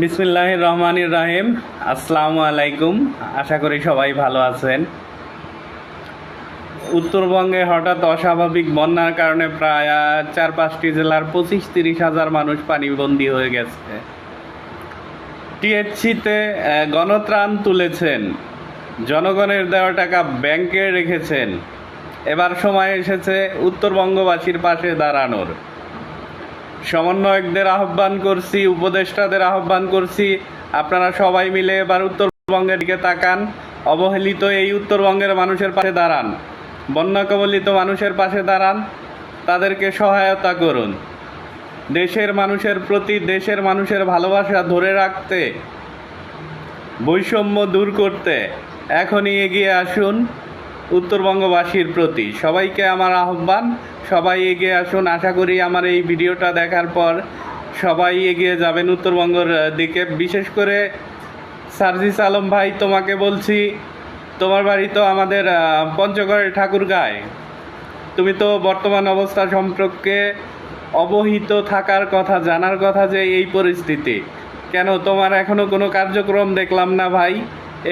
বিসমিল্লাহ রহমানির রাহিম। আসসালামু আলাইকুম। আশা করি সবাই ভালো আছেন। উত্তরবঙ্গে হঠাৎ অস্বাভাবিক বন্যার কারণে প্রায় চার পাঁচটি জেলার পঁচিশ তিরিশ হাজার মানুষ পানিবন্দী হয়ে গেছে। টিএসসিতে গণত্রাণ তুলেছেন। জনগণের দেওয়া টাকা ব্যাংকে রেখেছেন। এবার সময় এসেছে উত্তরবঙ্গবাসীর পাশে দাঁড়ানোর। সমন্বয়কদের আহ্বান করছি, উপদেষ্টাদের আহ্বান করছি। আপনারা সবাই মিলে এবার উত্তরবঙ্গের দিকে তাকান। অবহেলিত এই উত্তরবঙ্গের মানুষের পাশে দাঁড়ান। বন্যা কবলিত মানুষের পাশে দাঁড়ান। তাদেরকে সহায়তা করুন। দেশের মানুষের প্রতি দেশের মানুষের ভালোবাসা ধরে রাখতে, বৈষম্য দূর করতে এখনই এগিয়ে আসুন। উত্তরবঙ্গবাসীর প্রতি। সবাইকে আমার আহ্বান, সবাই এগিয়ে আসুন। আশা করি আমার এই ভিডিওটা দেখার পর সবাই এগিয়ে যাবেন উত্তরবঙ্গের দিকে। বিশেষ করে সার্জিস আলম ভাই তোমাকে বলছি, তোমার বাড়ি তো আমাদের পঞ্চগড়ের ঠাকুরগাঁয়। তুমি তো বর্তমান অবস্থা সম্পর্কে অবহিত থাকার কথা, জানার কথা যে এই পরিস্থিতি। কেন তোমার এখনও কোনো কার্যক্রম দেখলাম না ভাই?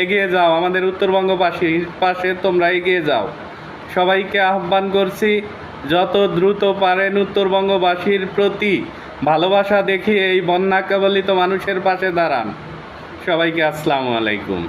এগিয়ে যাও, আমাদের উত্তরবঙ্গবাসী পাশে তোমরা এগিয়ে যাও। সবাইকে আহ্বান করছি, যত দ্রুত পারেন উত্তরবঙ্গবাসীর প্রতি ভালোবাসা দেখিয়ে এই বন্যাকাবলিত মানুষের পাশে দাঁড়ান। সবাইকে আসসালামু আলাইকুম।